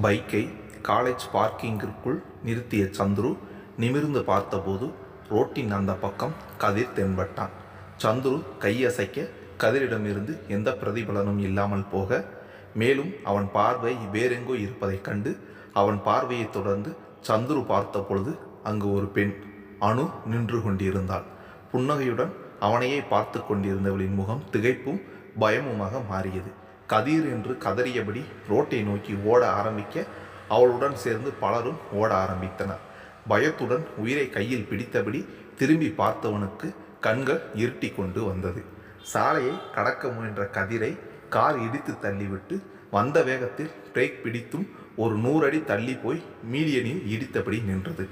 பைக்கை காலேஜ் பார்க்கிங்கிற்குள் நிறுத்திய சந்துரு நிமிர்ந்து பார்த்தபோது ரோட்டின் அந்த பக்கம் கதிர் தென்பட்டான். சந்துரு கையசைக்க கதிரிடமிருந்து எந்த பிரதிபலனும் இல்லாமல் போக மேலும் அவன் பார்வை வேறெங்கோ இருப்பதைக் கண்டு அவன் பார்வையைத் தொடர்ந்து சந்துரு பார்த்த பொழுது அங்கு ஒரு பெண் அணு நின்று கொண்டிருந்தாள். புன்னகையுடன் அவனையே பார்த்து கொண்டிருந்தவளின் முகம் திகைப்பும் பயமுமாக மாறியது. கதிர் என்று கதறியபடி ரோட்டை நோக்கி ஓட ஆரம்பிக்க அவளுடன் சேர்ந்து பலரும் ஓட ஆரம்பித்தனர். பயத்துடன் உயிரை கையில் பிடித்தபடி திரும்பி பார்த்தவனுக்கு கண்கள் இருட்டி கொண்டு வந்தது. சாலையை கடக்க முயன்ற கதிரை கார் இடித்து தள்ளிவிட்டு வந்த வேகத்தில் பிரேக் பிடித்தும் ஒரு நூறடி தள்ளி போய் மீடியனில் இடித்தபடி நின்றது.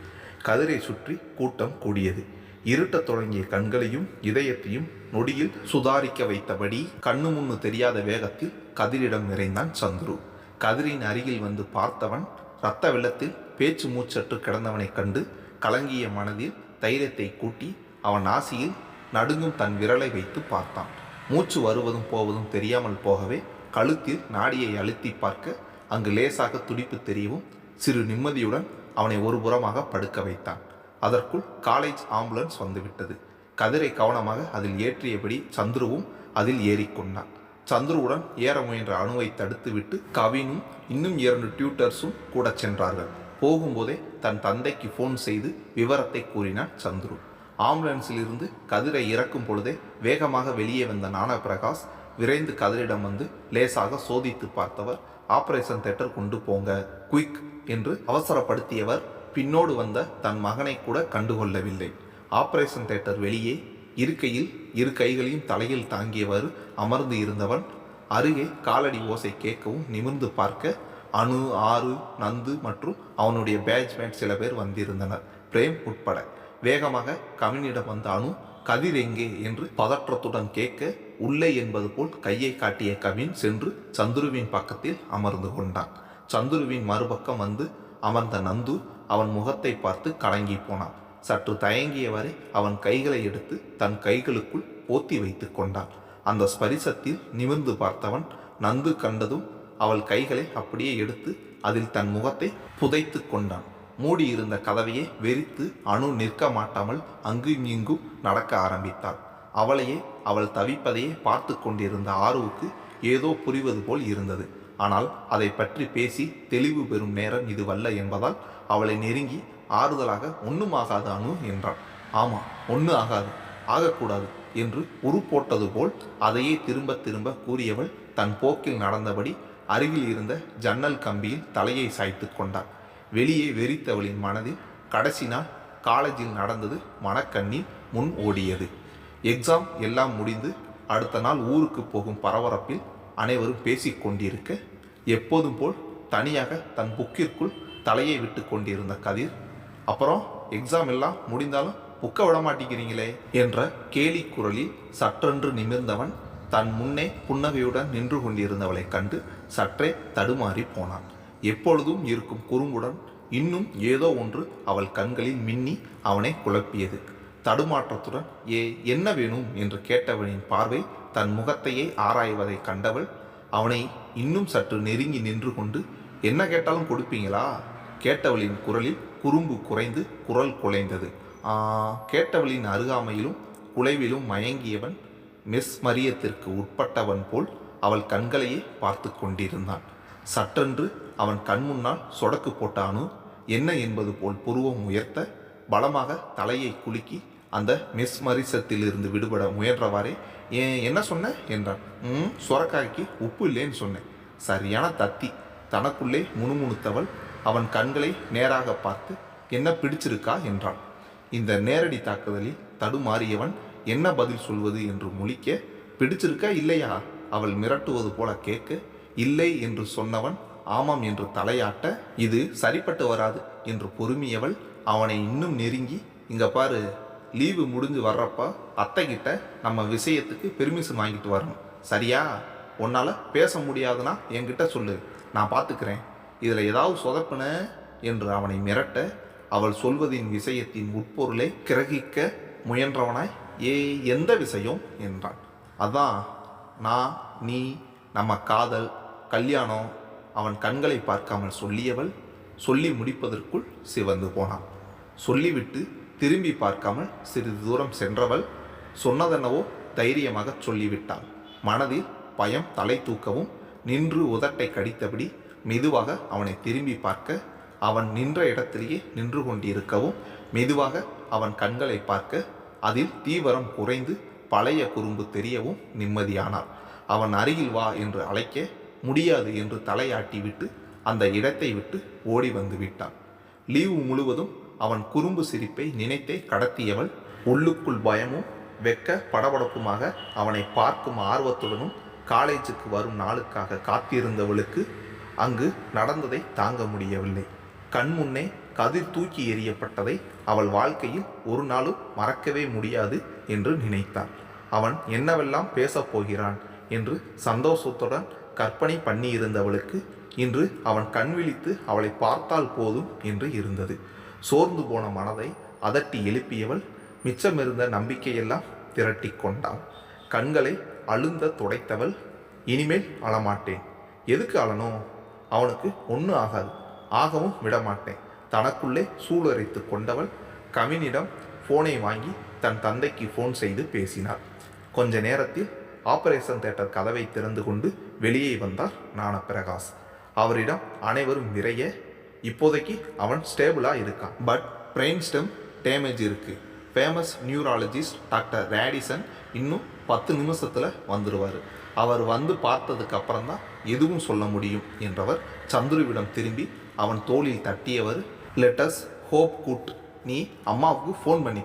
கதிரை சுற்றி கூட்டம் கூடியது. இருட்டத் தொடங்கிய கண்களையும் இதயத்தையும் நொடியில் சுதாரிக்க வைத்தபடி கண்ணு முன்னு தெரியாத வேகத்தில் கதிரிடம் நிறைந்தான் சந்துரு. கதிரின் அருகில் வந்து பார்த்தவன் இரத்த வெள்ளத்தில் பேச்சு மூச்சற்று கிடந்தவனைக் கண்டு கலங்கிய மனதில் தைரியத்தை கூட்டி அவன் ஆசியில் நடுங்கும் தன் விரலை வைத்து பார்த்தான். மூச்சு வருவதும் போவதும் தெரியாமல் போகவே கழுத்தில் நாடியை அழுத்தி பார்க்க அங்கு லேசாக துடிப்பு தெரியவும் சிறு நிம்மதியுடன் அவனை ஒரு புறமாக படுக்க வைத்தான். அதற்குள் காலேஜ் ஆம்புலன்ஸ் வந்துவிட்டது. கதிரை கவனமாக அதில் ஏற்றியபடி சந்துருவும் அதில் ஏறிக்கொண்டான் சந்துருவுடன் ஏற முயன்ற அணுவை தடுத்துவிட்டு கவினும் இன்னும் இரண்டு டியூட்டர்ஸும் கூட சென்றார்கள். போகும்போதே தன் தந்தைக்கு ஃபோன் செய்து விவரத்தை கூறினார் சந்துரு. ஆம்புலன்ஸில் இருந்து கதிரை இறக்கும் பொழுதே வேகமாக வெளியே வந்த ஞானபிரகாஷ் விரைந்து கதிரிடம் வந்து லேசாக சோதித்து பார்த்தவர் ஆபரேஷன் தேட்டர் கொண்டு போங்க குயிக் என்று அவசரப்படுத்தியவர் பின்னோடு வந்த தன் மகனை கூட கண்டுகொள்ளவில்லை. ஆபரேஷன் தேட்டர் வெளியே இருக்கையில் இரு கைகளையும் தலையில் தாங்கியவாறு அமர்ந்து இருந்தவன் அருகே காலடி ஓசை கேட்கவும் நிமிர்ந்து பார்க்க அணு ஆறு நந்து மற்றும் அவனுடைய பேட்ச்மேட் சில பேர் வந்திருந்தனர். பிரேம் உட்பட. வேகமாக கவினிடம் வந்த அணு கதிர் எங்கே? என்று பதற்றத்துடன் கேட்க உள்ளே என்பது போல் கையை காட்டிய கவின் சென்று சந்துருவின் பக்கத்தில் அமர்ந்து கொண்டான். சந்துருவின் மறுபக்கம் வந்து அமர்ந்த நந்து அவன் முகத்தை பார்த்து கலங்கி போனான். சற்று தயங்கியவரை அவன் கைகளை எடுத்து தன் கைகளுக்குள் போத்தி வைத்து கொண்டான். அந்த ஸ்பரிசத்தில் நிமிர்ந்து பார்த்தவன் நந்து கண்டதும் அவள் கைகளை அப்படியே எடுத்து அதில் தன் முகத்தை புதைத்து கொண்டான். மூடியிருந்த கதவையே வெறித்து அணு நிற்க மாட்டாமல் அங்கும் இங்கும் நடக்க ஆரம்பித்தாள் அவளையே அவள் தவிப்பதையே பார்த்து கொண்டிருந்த ஆர்வுக்கு ஏதோ புரிவது போல் இருந்தது. ஆனால் அதை பற்றி பேசி தெளிவு பெறும் நேரம் இதுவல்ல என்பதால் அவளை நெருங்கி ஆறுதலாக ஒன்றும் ஆகாது அணு என்றான். ஆமாம் ஒன்று ஆகாது ஆகக்கூடாது என்று உரு போட்டது போல் அதையே திரும்ப திரும்ப கூறியவள் தன் போக்கில் நடந்தபடி அருகில் இருந்த ஜன்னல் கம்பியில் தலையை சாய்த்து கொண்டாள். வெளியே வெறித்தவளின் மனதில் கடைசி நாள் காலேஜில் நடந்தது மனக்கண்ணில் முன் ஓடியது. எக்ஸாம் எல்லாம் முடிந்து அடுத்த நாள் ஊருக்கு போகும் பரபரப்பில் அனைவரும் பேசிக் கொண்டிருக்க எப்போதும் போல் தனியாக தன் புக்கிற்குள் தலையை விட்டு கொண்டிருந்த கதிர் அப்புறம் எக்ஸாம் எல்லாம் முடிந்தாலும் புக்க விட மாட்டேங்கிறீங்களே என்ற கேலி குரலில் சற்றென்று நிமிர்ந்தவன் தன் முன்னே புன்னகையுடன் நின்று கொண்டிருந்தவளைக் கண்டு சற்றே தடுமாறி போனான். எப்பொழுதும் இருக்கும் குறும்புடன் இன்னும் ஏதோ ஒன்று அவள் கண்களில் மின்னி அவனை குழப்பியது. தடுமாற்றத்துடன் ஏ என்ன வேணும்? என்று கேட்டவனின் பார்வை தன் முகத்தையே ஆராய்வதை கண்டவள் அவனை இன்னும் சற்று நெருங்கி நின்று கொண்டு என்ன கேட்டாலும் கொடுப்பீங்களா? கேட்டவளின் குரலில் குறும்பு குறைந்து குரல் குலைந்தது. கேட்டவளின் அருகாமையிலும் குலைவிலும் மயங்கியவன் மெஸ் மரியத்திற்கு உட்பட்டவன் போல் அவள் கண்களையே பார்த்து கொண்டிருந்தான். சட்டென்று அவன் கண் முன்னால் சொடக்கு போட்டானு? என்ன என்பது போல் புருவம் உயர்த்த பலமாக தலையை குலுக்கி அந்த மெஸ்மரிசத்திலிருந்து விடுபட முயன்றவாறே ஏன் என்ன சொன்ன? என்றான். ம் சுரக்காய்க்கு உப்பு இல்லைன்னு சொன்னேன். சரியான தத்தி. தனக்குள்ளே முணுமுணுத்தவள் அவன் கண்களை நேராக பார்த்து என்ன பிடிச்சிருக்கா? என்றான். இந்த நேரடி தாக்குதலில் தடுமாறியவன் என்ன பதில் சொல்வது என்று முழிக்க பிடிச்சிருக்கா இல்லையா? அவள் மிரட்டுவது போல கேட்க இல்லை என்று சொன்னவன் ஆமாம் என்று தலையாட்ட இது சரிப்பட்டு வராது என்று பொறுமியவள் அவனை இன்னும் நெருங்கி இங்க பாரு லீவு முடிஞ்சு வர்றப்ப அத்தைக்கிட்ட நம்ம விஷயத்துக்கு பெர்மிஷன் வாங்கிட்டு வரணும். சரியா? உன்னால் பேச முடியாதுன்னா என்கிட்ட சொல்லு. நான் பார்த்துக்கிறேன் இதில் ஏதாவது சொதப்பின என்று அவனை மிரட்ட அவள் சொல்வதின் விஷயத்தின் உட்பொருளை கிரகிக்க முயன்றவனாய் ஏ எந்த விஷயம்? என்றான். அதான் நான் நீ நம்ம காதல் கல்யாணம் அவன் கண்களை பார்க்காமல் சொல்லியவள் சொல்லி முடிப்பதற்குள் சிவந்து போனான். சொல்லிவிட்டு திரும்பி பார்க்காமல் சிறிது தூரம் சென்றவள் சொன்னதென்னவோ தைரியமாக சொல்லிவிட்டாள். மனதில் பயம் தலை தூக்கவும் நின்று உதட்டை கடித்தபடி மெதுவாக அவனை திரும்பி பார்க்க அவன் நின்ற இடத்திலேயே நின்று கொண்டிருக்கவும் மெதுவாக அவன் கண்களை பார்க்க அதில் தீவிரம் குறைந்து பழைய குறும்பு தெரியவும் நிம்மதியானாள் அவன் அருகில் வா என்று அழைக்க முடியாது என்று தலையாட்டிவிட்டு அந்த இடத்தை விட்டு ஓடி வந்து விட்டான். லீவு முழுவதும் அவன் குறும்பு சிரிப்பை நினைத்தே கடத்தியவள் உள்ளுக்குள் பயமும் வெக்க படபடப்புமாக அவனை பார்க்கும் ஆர்வத்துடனும் காலேஜுக்கு வரும் நாளுக்காக காத்திருந்தவளுக்கு அங்கு நடந்ததை தாங்க முடியவில்லை. கண்முன்னே கதிர் தூக்கி எறியப்பட்டதை அவள் வாழ்க்கையில் ஒரு நாளும் மறக்கவே முடியாது என்று நினைத்தாள். அவன் என்னவெல்லாம் பேசப் போகிறான் என்று சந்தோஷத்துடன் கற்பனை பண்ணியிருந்தவளுக்கு இன்று அவன் கண் விழித்து அவளை பார்த்தால் போதும் என்று இருந்தது. சோர்ந்து போன மனதை அதட்டி எழுப்பியவள் மிச்சமிருந்த நம்பிக்கையெல்லாம் திரட்டி கொண்டாள். கண்களை அழுந்த துடைத்தவள் இனிமேல் அழமாட்டேன். எதுக்கு அழனோ அவனுக்கு ஒன்றும் ஆகாது. ஆகவும் விடமாட்டேன். தனக்குள்ளே சூளுரைத்து கொண்டவள் கவினிடம் ஃபோனை வாங்கி தன் தந்தைக்கு ஃபோன் செய்து பேசினார் கொஞ்ச நேரத்தில் ஆபரேஷன் தேட்டர் கதவை திறந்து கொண்டு வெளியே வந்தார் ஞானப்பிரகாஷ். அவரிடம் அனைவரும் விரைய இப்போதைக்கு அவன் ஸ்டேபிளாக இருக்கான். பட் பிரெயின் ஸ்டெம் டேமேஜ் இருக்குது ஃபேமஸ் நியூராலஜிஸ்ட் டாக்டர் ரேடிசன் இன்னும் பத்து நிமிஷத்தில் வந்துடுவார் அவர் வந்து பார்த்ததுக்கு அப்புறம் தான் எதுவும் சொல்ல முடியும் என்றவர் சந்துருவிடம் திரும்பி அவன் தோளில் தட்டியவர் லெட்டஸ் ஹோப் குட் நீ அம்மாவுக்கு ஃபோன் பண்ணி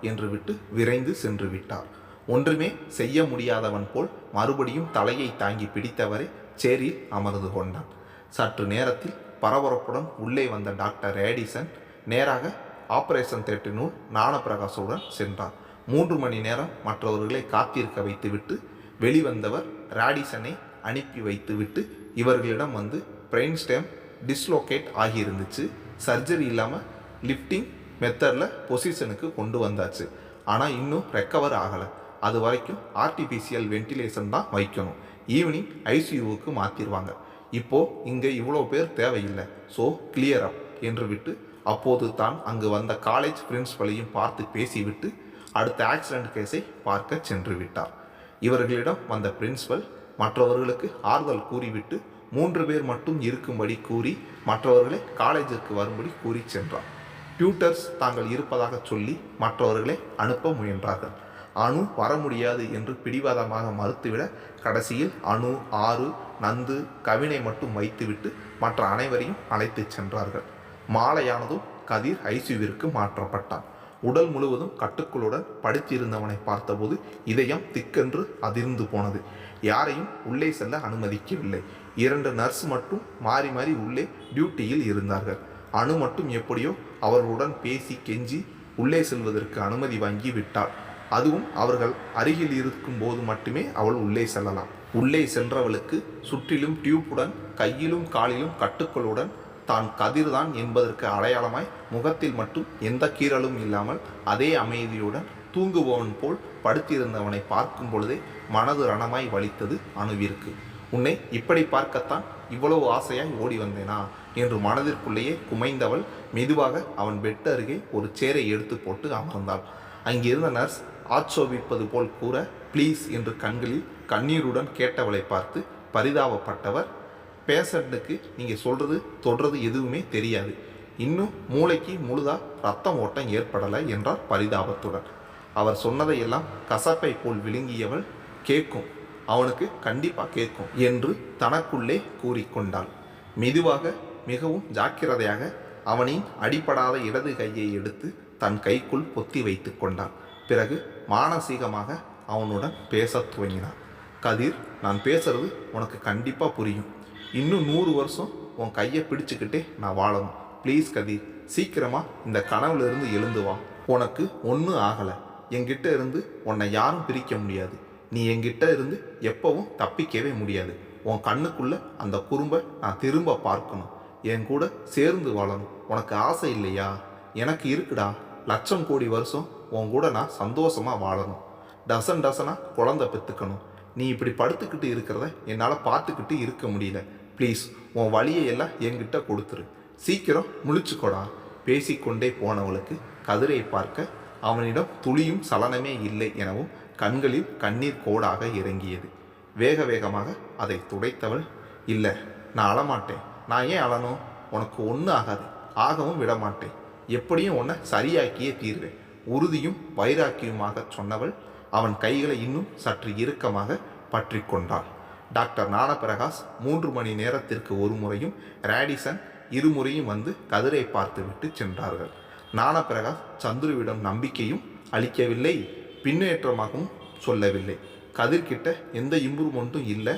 என்று விட்டு விரைந்து சென்று விட்டார். ஒன்றுமே செய்ய முடியாதவன் போல் மறுபடியும் தலையை தாங்கி பிடித்தவரை சேரில் அமர்ந்து கொண்டான். சற்று நேரத்தில் பரபரப்புடன் உள்ளே வந்த டாக்டர் ரேடிசன் நேராக ஆபரேஷன் தேட்டினுள் ஞானப்பிரகாசுடன் சென்றார். மூன்று மணி நேரம் மற்றவர்களை காத்திருக்க வைத்துவிட்டு வெளிவந்தவர் ராடிசனை அனுப்பி வைத்துவிட்டு இவர்களிடம் வந்து பிரெயின் ஸ்டெம் டிஸ்லோகேட் ஆகியிருந்துச்சு. சர்ஜரி இல்லாமல் லிஃப்டிங் மெத்தடில் பொசிஷனுக்கு கொண்டு வந்தாச்சு. ஆனால் இன்னும் ரெக்கவர் ஆகலை. அது வரைக்கும் ஆர்டிஃபிஷியல் வென்டிலேஷன் தான் வைக்கணும். ஈவினிங் ஐசியூவுக்கு மாற்றிடுவாங்க இப்போது இங்கே இவ்வளோ பேர் தேவையில்லை. ஸோ கிளியர் அப் என்று விட்டு அப்போது தான் அங்கு வந்த காலேஜ் பிரின்ஸ்பலையும் பார்த்து பேசிவிட்டு அடுத்த ஆக்சிடென்ட் கேஸை பார்க்க சென்று விட்டார். இவர்களிடம் வந்த பிரின்ஸ்பல் மற்றவர்களுக்கு ஆறுதல் கூறிவிட்டு மூன்று பேர் மட்டும் இருக்கும்படி கூறி மற்றவர்களை காலேஜிற்கு வரும்படி கூறி சென்றார். டியூட்டர்ஸ் தாங்கள் இருப்பதாக சொல்லி மற்றவர்களை அனுப்ப முயன்றார்கள். அணு வர முடியாது என்று பிடிவாதமாக மறுத்துவிட கடைசியில் அணு ஆறு நந்து கவினை மட்டும் வைத்துவிட்டு மற்ற அனைவரையும் அழைத்துச் சென்றார்கள். மாலையானதும் கதிர் ஐசியுவிற்கு மாற்றப்பட்டான். உடல் முழுவதும் கட்டுக்களுடன் படுத்திருந்தவனை பார்த்தபோது இதயம் திக்கென்று அதிர்ந்து போனது. யாரையும் உள்ளே செல்ல அனுமதிக்கவில்லை. இரண்டு நர்ஸ் மட்டும் மாறி மாறி உள்ளே டியூட்டியில் இருந்தார்கள். அணு மட்டும் எப்படியோ அவர்களுடன் பேசி கெஞ்சி உள்ளே செல்வதற்கு அனுமதி வாங்கி விட்டாள். அதுவும் அவர்கள் அருகில் இருக்கும் போது மட்டுமே அவள் உள்ளே செல்லலாம். உள்ளே சென்றவளுக்கு சுற்றிலும் டியூப்புடன் கையிலும் காலிலும் கட்டுக்களுடன் தான் கதிர்தான் என்பதற்கு அடையாளமாய் முகத்தில் மட்டும் எந்த கீறலும் இல்லாமல் அதே அமைதியுடன் தூங்குபவன் போல் படுத்திருந்தவனை பார்க்கும் பொழுதே மனது ரணமாய் வலித்தது அணுவிற்கு. உன்னை இப்படி பார்க்கத்தான் இவ்வளவு ஆசையாய் ஓடி வந்தேனா? என்று மனதிற்குள்ளேயே குமைந்தவள் மெதுவாக அவன் பெட் அருகே ஒரு சேரை எடுத்து போட்டு அமர்ந்தாள். அங்கிருந்த நர்ஸ் ஆட்சோபிப்பது போல் கூற ப்ளீஸ் என்று கண்களில் கண்ணீருடன் கேட்டவளை பார்த்து பரிதாபப்பட்டவர் பேஷண்ட்டுக்கு நீங்கள் சொல்கிறது தொடுறது எதுவுமே தெரியாது. இன்னும் மூளைக்கு முழுதாக ரத்தம் ஓட்டம் ஏற்படலை என்றார் பரிதாபத்துடன். அவர் சொன்னதையெல்லாம் கசப்பை போல் விழுங்கியவள் கேட்கும் அவனுக்கு கண்டிப்பாக கேட்கும் என்று தனக்குள்ளே கூறிக்கொண்டாள். மெதுவாக மிகவும் ஜாக்கிரதையாக அவனின் அடிப்படாத இடது கையை எடுத்து தன் கைக்குள் பொத்தி வைத்து கொண்டான் பிறகு மானசீகமாக அவனுடன் பேசத் துவங்கினான். கதிர் நான் பேசுறது உனக்கு கண்டிப்பாக புரியும். இன்னும் நூறு வருஷம் உன் கையை பிடிச்சிக்கிட்டே நான் வாழணும். ப்ளீஸ் கதிர் சீக்கிரமாக இந்த கனவுலேருந்து எழுந்து வா. உனக்கு ஒன்றும் ஆகலை. என்கிட்ட இருந்து உன்னை யாரும் பிரிக்க முடியாது. நீ என்கிட்ட இருந்து எப்பவும் தப்பிக்கவே முடியாது. உன் கண்ணுக்குள்ள அந்த குறும்பை நான் திரும்ப பார்க்கணும். என் கூட சேர்ந்து வாழணும். உனக்கு ஆசை இல்லையா? எனக்கு இருக்குடா. லட்சம் கோடி வருஷம் உன் கூட நான் சந்தோஷமாக வாழணும். டசன் டசனாக குழந்தை பெற்றுக்கணும் நீ இப்படி படுத்துக்கிட்டு இருக்கிறத என்னால் பார்த்துக்கிட்டு இருக்க முடியல. ப்ளீஸ் உன் வழியை எல்லாம் என்கிட்ட கொடுத்துரு. சீக்கிரம் முழிச்சுக்கோடா. பேசிக்கொண்டே போனவளுக்கு கதிரை பார்க்க அவனிடம் துளியும் சலனமே இல்லை எனவும் கண்களில் கண்ணீர் கோடாக இறங்கியது. வேக வேகமாக அதை துடைத்தவள் இல்லை நான் அழமாட்டேன். நான் ஏன் அழணும்? உனக்கு ஒன்றும் ஆகாது. ஆகவும் விடமாட்டேன். எப்படியும் உன்னை சரியாக்கியே தீர்வேன் உறுதியும் வைராக்கியமாக சொன்னவள் அவன் கைகளை இன்னும் சற்று இறுக்கமாக பற்றி கொண்டாள் டாக்டர் ஞானபிரகாஷ் மூன்று மணி நேரத்திற்கு ஒரு முறையும் ரேடிசன் இருமுறையும் வந்து கதிரை பார்த்துவிட்டு சென்றார்கள். ஞானபிரகாஷ் சந்துருவிடம் நம்பிக்கையும் அளிக்கவில்லை பின்னேற்றமாகவும் சொல்லவில்லை. கதிர்கிட்ட எந்த இம்ப்ரூவ்மெண்ட்டும் இல்லை.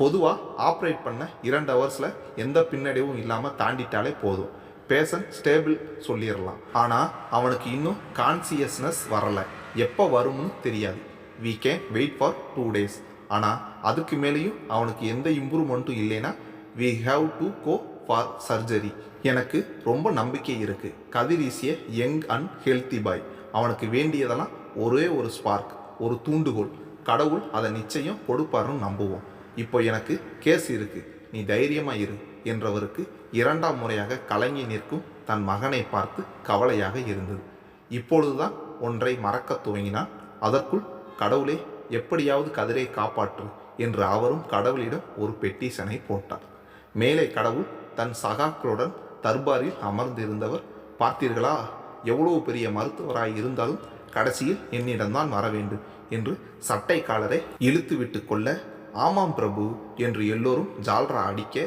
பொதுவாக ஆப்ரேட் பண்ண இரண்டு ஹவர்ஸில் எந்த பின்னடைவும் இல்லாமல் தாண்டிட்டாலே போதும். பேஷண்ட் ஸ்டேபிள் சொல்லிடலாம் ஆனால் அவனுக்கு இன்னும் கான்சியஸ்னஸ் வரலை. எப்போ வரும்னு தெரியாது. We can wait for two days ஆனால் அதுக்கு மேலேயும் அவனுக்கு எந்த இம்ப்ரூவ்மெண்ட்டும் இல்லைன்னா we have to go for surgery எனக்கு ரொம்ப நம்பிக்கை இருக்குது Kathir is a young and healthy boy அவனுக்கு வேண்டியதெல்லாம் ஒரே ஒரு ஸ்பார்க் ஒரு தூண்டுகோல். கடவுள் அதை நிச்சயம் கொடுப்பாருன்னு நம்புவோம். இப்போ எனக்கு கேஸ் இருக்குது நீ தைரியமாக இரு என்றவருக்கு இரண்டாம் முறையாக கலங்கி நிற்கும் தன் மகனை பார்த்து கவலையாக இருந்தது. இப்பொழுதுதான் ஒன்றை மறக்கத் துவங்கினான். அதற்குள் கடவுளே எப்படியாவது கதிரை காப்பாற்றும் என்று அவரும் கடவுளிடம் ஒரு பெட்டிஷனை போட்டார். மேலே கடவுள் தன் சகாக்களுடன் தர்பாரில் அமர்ந்திருந்தவர் பார்த்தீர்களா எவ்வளவு பெரிய மருத்துவராய் இருந்தாலும் கடைசியில் என்னிடம்தான் வர வேண்டும் என்று சட்டை காலரை இழுத்து விட்டு கொள்ள ஆமாம் பிரபு என்று எல்லோரும் ஜால்ரா அடிக்க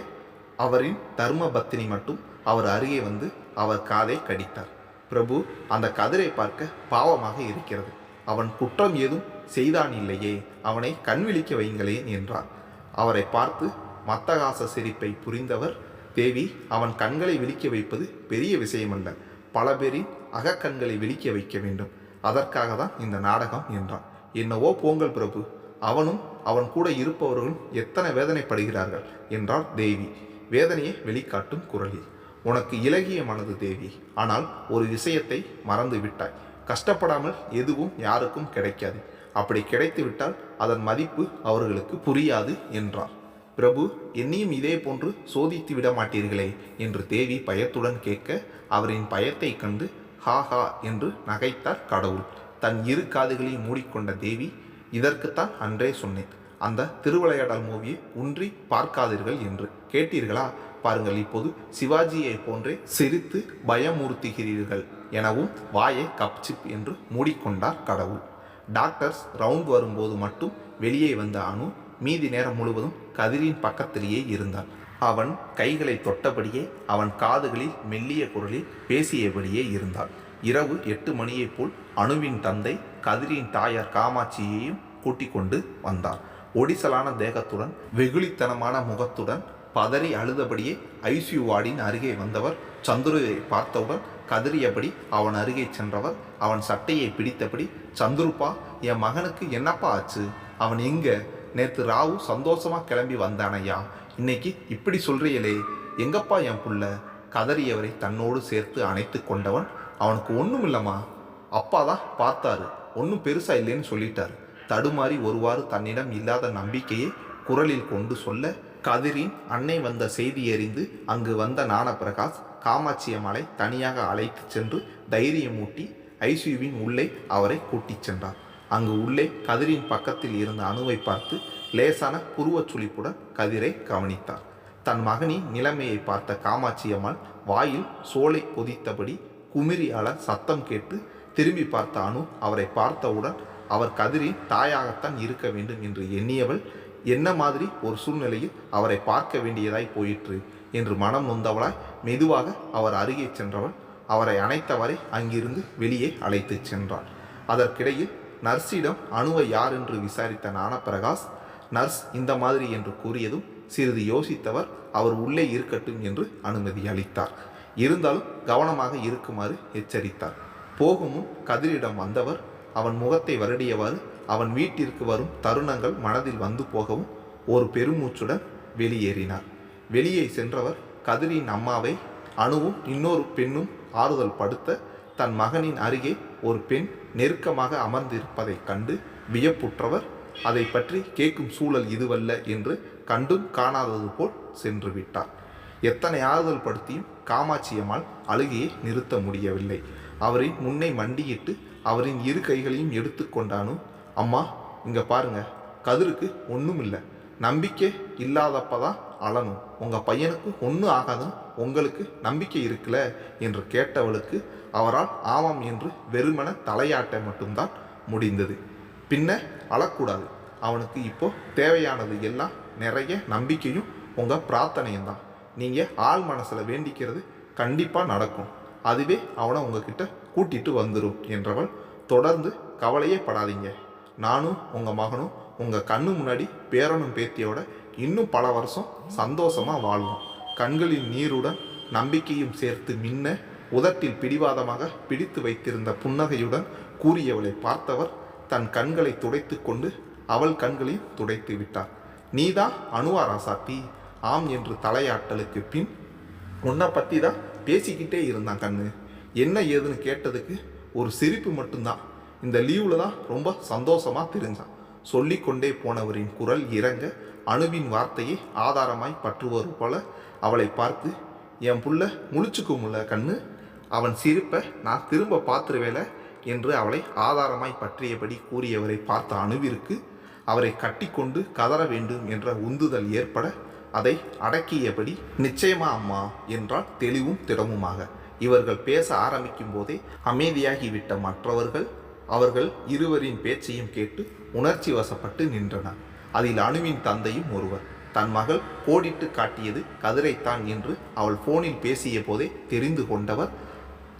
அவரின் தர்ம பத்தினி மட்டும் அவர் அருகே வந்து அவர் காதை கடித்தார். பிரபு அந்த கதிரை பார்க்க பாவமாக இருக்கிறது. அவன் குற்றம் ஏதும் செய்தான் இல்லையே அவனை கண்விழிக்க வைங்களேன் என்றார் அவரை பார்த்து மத்தகாச சிரிப்பை புரிந்தவர் தேவி அவன் கண்களை விழிக்க வைப்பது பெரிய விஷயமல்ல பல பேரின் அகக்கண்களை விழிக்க வைக்க வேண்டும். அதற்காக தான் இந்த நாடகம் என்றான். என்னவோ போங்கல் பிரபு அவனும் அவன் கூட இருப்பவர்களும் எத்தனை வேதனைப்படுகிறார்கள் என்றார் தேவி. வேதனையை வெளிக்காட்டும் குரலில் உனக்கு இலகிய மனது தேவி ஆனால் ஒரு விஷயத்தை மறந்து விட்டாய். கஷ்டப்படாமல் எதுவும் யாருக்கும் கிடைக்காது. அப்படி கிடைத்துவிட்டால் அதன் மதிப்பு அவர்களுக்கு புரியாது என்றார். பிரபு என்னையும் இதே போன்று சோதித்து விட மாட்டீர்களே என்று தேவி பயத்துடன் கேட்க அவரின் பயத்தை கண்டு ஹா ஹா என்று நகைத்தார் கடவுள். தன் இரு காதுகளையும் மூடிக்கொண்ட தேவி இதற்குத்தான் அன்றே சொன்னேன். அந்த திருவிளையாடல் மூவியை ஒன்றி பார்க்காதீர்கள் என்று. கேட்டீர்களா? பாருங்கள் இப்போது சிவாஜியை போன்றே சிரித்து பயமுறுத்துகிறீர்கள். எனவும் வாயை கப்சிப் என்று மூடிக்கொண்டார் கடவுள். டாக்டர்ஸ் ரவுண்ட் வரும்போது மட்டும் வெளியே வந்த அனு மீதி நேரம் முழுவதும் கதிரின் பக்கத்திலேயே இருந்தான் அவன் கைகளை தொட்டபடியே அவன் காதுகளில் மெல்லிய குரலில் பேசியபடியே இருந்தான் இரவு எட்டு மணியைப் போல் அணுவின் தந்தை கதிரின் தாயார் காமாட்சியையும் கூட்டிக் கொண்டு வந்தார். ஒடிசலான தேகத்துடன் வெகுளித்தனமான முகத்துடன் பதறி அழுதபடியே ஐசியூ வார்டின் அருகே வந்தவர் சந்துருவை பார்த்தவுடன் கதறியபடி அவன் அருகே சென்றவர் அவன் சட்டையை பிடித்தபடி சந்துருப்பா என் மகனுக்கு என்னப்பா ஆச்சு? அவன் எங்க? நேற்று ராவு சந்தோஷமாக கிளம்பி வந்தானையா இன்னைக்கு இப்படி சொல்றியலே எங்கப்பா என் புள்ள? கதறியவரை தன்னோடு சேர்த்து அணைத்து கொண்டவன் அவனுக்கு ஒன்றும் இல்லைம்மா அப்பா தான் பார்த்தாரு. ஒன்றும் பெருசா இல்லைன்னு சொல்லிட்டார் தடுமாறி ஒருவாறு தன்னிடம் இல்லாத நம்பிக்கையை குரலில் கொண்டு சொல்ல கதிரின் அன்னை வந்த செய்தி அறிந்து அங்கு வந்த ஞானப்பிரகாஷ் காமாட்சி அம்மாளை தனியாக அழைத்து சென்று தைரியமூட்டி ஐசியூவின் உள்ளே அவரை கூட்டிச் சென்றார். அங்கு உள்ளே கதிரின் பக்கத்தில் இருந்த அணுவை பார்த்து லேசான புருவச் சுழிப்புடன் கதிரை கவனித்தார். தன் மகனின் நிலைமையை பார்த்த காமாட்சி அம்மாள் வாயில் சோலை பொதித்தபடி குமிரி அழ சத்தம் கேட்டு திரும்பி பார்த்த அனு அவரை பார்த்தவுடன் அவர் கதிரின் தாயாகத்தான் இருக்க வேண்டும் என்று எண்ணியவள் என்ன மாதிரி ஒரு சூழ்நிலையில் அவரை பார்க்க வேண்டியதாய் போயிற்று? என்று மனம் நொந்தவளாய் மெதுவாக அவர் அருகே சென்றவள் அவரை அணைத்தவரை அங்கிருந்து வெளியே அழைத்துச் சென்றாள் அதற்கிடையில் நர்ஸிடம் அணுவை யார் என்று விசாரித்த ஞானப்பிரகாஷ் நர்ஸ் இந்த மாதிரி என்று கூறியதும் சிறிது யோசித்தவர் அவர் உள்ளே இருக்கட்டும் என்று அனுமதி அளித்தார். இருந்தாலும் கவனமாக இருக்குமாறு எச்சரித்தார். போகும் முன் கதிரிடம் வந்தவர் அவன் முகத்தை வருடியவாறு அவன் வீட்டிற்கு வரும் தருணங்கள் மனதில் வந்து போகவும் ஒரு பெருமூச்சுடன் வெளியேறினார். வெளியே சென்றவர் கதிரின் அம்மாவை அணுவும் இன்னொரு பெண்ணும் ஆறுதல் படுத்த தன் மகனின் அருகே ஒரு பெண் நெருக்கமாக அமர்ந்திருப்பதைக் கண்டு வியப்புற்றவர் அதை பற்றி கேட்கும் சூழல் இதுவல்ல என்று கண்டும் காணாதது போல் சென்று விட்டார். எத்தனை ஆறுதல் படுத்தியும் காமாட்சி அம்மாள் அழுகையை நிறுத்த முடியவில்லை. அவரின் முன்னை மண்டியிட்டு அவரின் இரு கைகளையும் எடுத்துக்கொண்டானு அம்மா இங்கே பாருங்க. கதிருக்கு ஒன்றும் இல்லை. நம்பிக்கை இல்லாதப்ப தான் அழணும். உங்கள் பையனுக்கு ஒன்றும் ஆகாதுன்னு உங்களுக்கு நம்பிக்கை இருக்குல்ல? என்று கேட்டவளுக்கு அவரால் ஆமாம் என்று வெறுமன தலையாட்ட மட்டும்தான் முடிந்தது. பின்ன அழக்கூடாது. அவனுக்கு இப்போ தேவையானது எல்லாம் நிறைய நம்பிக்கையும் உங்கள் பிரார்த்தனையும் தான். நீங்கள் ஆள் மனசில் வேண்டிக்கிறது கண்டிப்பாக நடக்கும். அதுவே அவனை உங்ககிட்ட கூட்டிட்டு வந்துடும் என்றவள் தொடர்ந்து கவலையே படாதீங்க. நானும் உங்கள் மகனும் உங்கள் கண்ணு முன்னாடி பேரனும் பேத்தியோட இன்னும் பல வருஷம் சந்தோஷமாக வாழ்வோம் கண்களின் நீருடன் நம்பிக்கையும் சேர்த்து மின்ன உதட்டில் பிடிவாதமாக பிடித்து வைத்திருந்த புன்னகையுடன் கூறியவளை பார்த்தவர் தன் கண்களை துடைத்து கொண்டு அவள் கண்களையும் துடைத்து விட்டார். நீதான் அணுவா ராசாத்தி ஆம் என்று தலையாட்டலுக்கு பின் உன்னை பற்றி தான் பேசிக்கிட்டே இருந்தான் கண்ணு. என்ன ஏதுன்னு கேட்டதுக்கு ஒரு சிரிப்பு மட்டும்தான். இந்த லீவில் தான் ரொம்ப சந்தோஷமாக தெரிஞ்சான். சொல்லிக்கொண்டே போனவரின் குரல் இறங்க அணுவின் வார்த்தையை ஆதாரமாய் பற்றுவது போல அவளை பார்த்து என் புள்ள முழிச்சுக்குமுள்ள கண்ணு. அவன் சிரிப்பை நான் திரும்ப பார்த்துருவேல? என்று அவளை ஆதாரமாய் பற்றியபடி கூறியவரை பார்த்த அணுவிற்கு அவரை கட்டிக்கொண்டு கதற வேண்டும் என்ற உந்துதல் ஏற்பட அதை அடக்கியபடி நிச்சயமா அம்மா என்றால் தெளிவும் திடமுமாக. இவர்கள் பேச ஆரம்பிக்கும் போதே அமைதியாகிவிட்ட மற்றவர்கள் அவர்கள் இருவரின் பேச்சையும் கேட்டு உணர்ச்சி வசப்பட்டு நின்றனர். அதில் அணுவின் தந்தையும் ஒருவர். தன் மகள் கோடிட்டு காட்டியது கதிரைத்தான் என்று அவள் போனில் பேசிய போதே தெரிந்து கொண்டவர்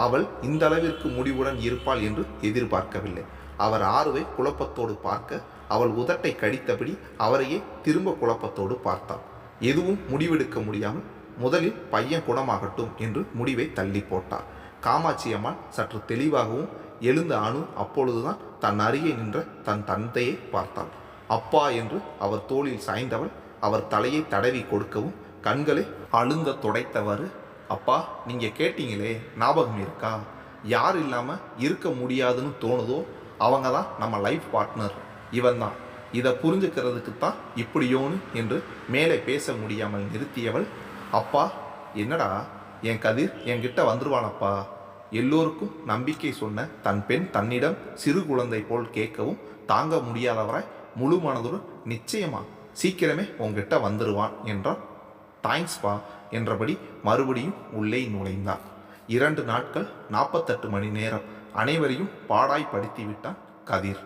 அவள் இந்த அளவிற்கு முடிவுடன் இருப்பாள் என்று எதிர்பார்க்கவில்லை. அவர் ஆறுவை குழப்பத்தோடு பார்க்க அவள் உதட்டை கடித்தபடி அவரையே திரும்ப குழப்பத்தோடு பார்த்தாள் எதுவும் முடிவெடுக்க முடியாமல் முதலில் பையன் குணமாகட்டும் என்று முடிவை தள்ளி போட்டார். காமாட்சி அம்மாள் சற்று தெளிவாகவும் எழுந்த அணு அப்பொழுதுதான் தன் அருகே நின்ற தன் தந்தையை பார்த்தாள் அப்பா என்று அவர் தோளில் சாய்ந்தவள் அவர் தலையை தடவி கொடுக்கவும் கண்களை அழுந்த துடைத்தவாறு அப்பா நீங்கள் கேட்டீங்களே ஞாபகம் இருக்கா? யார் இல்லாமல் இருக்க முடியாதுன்னு தோணுதோ அவங்க தான் நம்ம லைஃப் பார்ட்னர் இவன் தான் இதை புரிஞ்சுக்கிறதுக்கு தான் இப்படியோன்னு என்று மேலே பேச முடியாமல் நிறுத்தியவள் அப்பா என்னடா? என் கதிர் என்கிட்ட வந்துருவானப்பா. எல்லோருக்கும் நம்பிக்கை சொன்ன தன் பெண் தன்னிடம் சிறு குழந்தை போல் கேட்கவும் தாங்க முடியாதவராய் முழு மனதுடன் நிச்சயமா சீக்கிரமே உங்ககிட்ட வந்துடுவான் என்றார் தேங்க்ஸ்பா என்றபடி மறுபடியும் உள்ளே நுழைந்தார் இரண்டு நாட்கள் நாற்பத்தெட்டு மணி நேரம் அனைவரையும் பாடாய் படுத்தி விட்டான் கதிர்.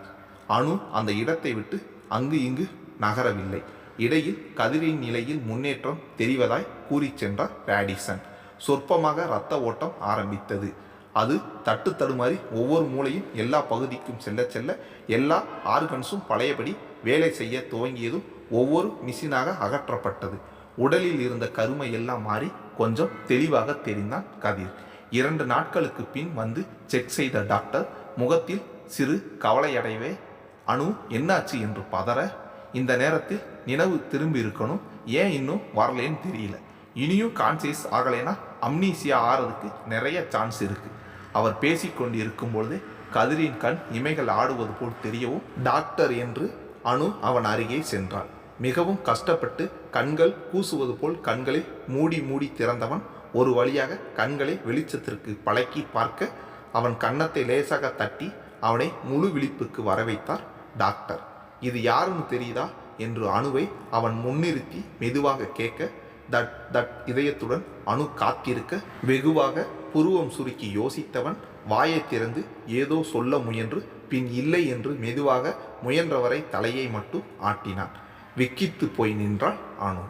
அணு அந்த இடத்தை விட்டு அங்கு இங்கு நகரவில்லை. இடையில் கதிரின் நிலையில் முன்னேற்றம் தெரிவதாய் கூறிச் சென்றார் ராடிசன். சொற்பமாக இரத்த ஓட்டம் ஆரம்பித்தது. அது தட்டு தடுமாறி ஒவ்வொரு மூலையும் எல்லா பகுதிக்கும் செல்ல செல்ல எல்லா ஆர்கன்ஸும் பழையபடி வேலை செய்ய துவங்கியதும் ஒவ்வொரு மிஷினாக அகற்றப்பட்டது. உடலில் இருந்த கருமை எல்லாம் மாறி கொஞ்சம் தெளிவாக தெரிந்தான் கதிர். இரண்டு நாட்களுக்கு பின் வந்து செக் செய்த டாக்டர் முகத்தில் சிறு கவலையடைவே அணு என்னாச்சு என்று பதற இந்த நேரத்தில் நினைவு திரும்பி இருக்கணும் ஏன் இன்னும் வரலேன்னு தெரியல. இனியும் கான்சியஸ் ஆகலைன்னா அம்னீசியா ஆறதுக்கு நிறைய சான்ஸ் இருக்கு. அவர் பேசிக்கொண்டு இருக்கும்பொழுதே கதிரின் கண் இமைகள் ஆடுவது போல் தெரியவும் டாக்டர் என்று அணு அவன் அருகே சென்றான். மிகவும் கஷ்டப்பட்டு கண்கள் கூசுவது போல் கண்களை மூடி மூடி திறந்தவன் ஒரு வழியாக கண்களை வெளிச்சத்திற்கு பழக்கி பார்க்க அவன் கன்னத்தை லேசாக தட்டி அவனை முழு விழிப்புக்கு வர வைத்தார் டாக்டர். இது யாருன்னு தெரியுதா? என்று அணுவை அவன் முன்னிறுத்தி மெதுவாக கேட்க தட் தட் இதயத்துடன் அணு காத்திருக்க வெகுவாக புருவம் சுருக்கி யோசித்தவன் வாயை திறந்து ஏதோ சொல்ல முயன்று பின் இல்லை என்று மெதுவாக முயன்றவரை தலையை மட்டும் ஆட்டினான். விக்கித்து போய் நின்றாள் அணு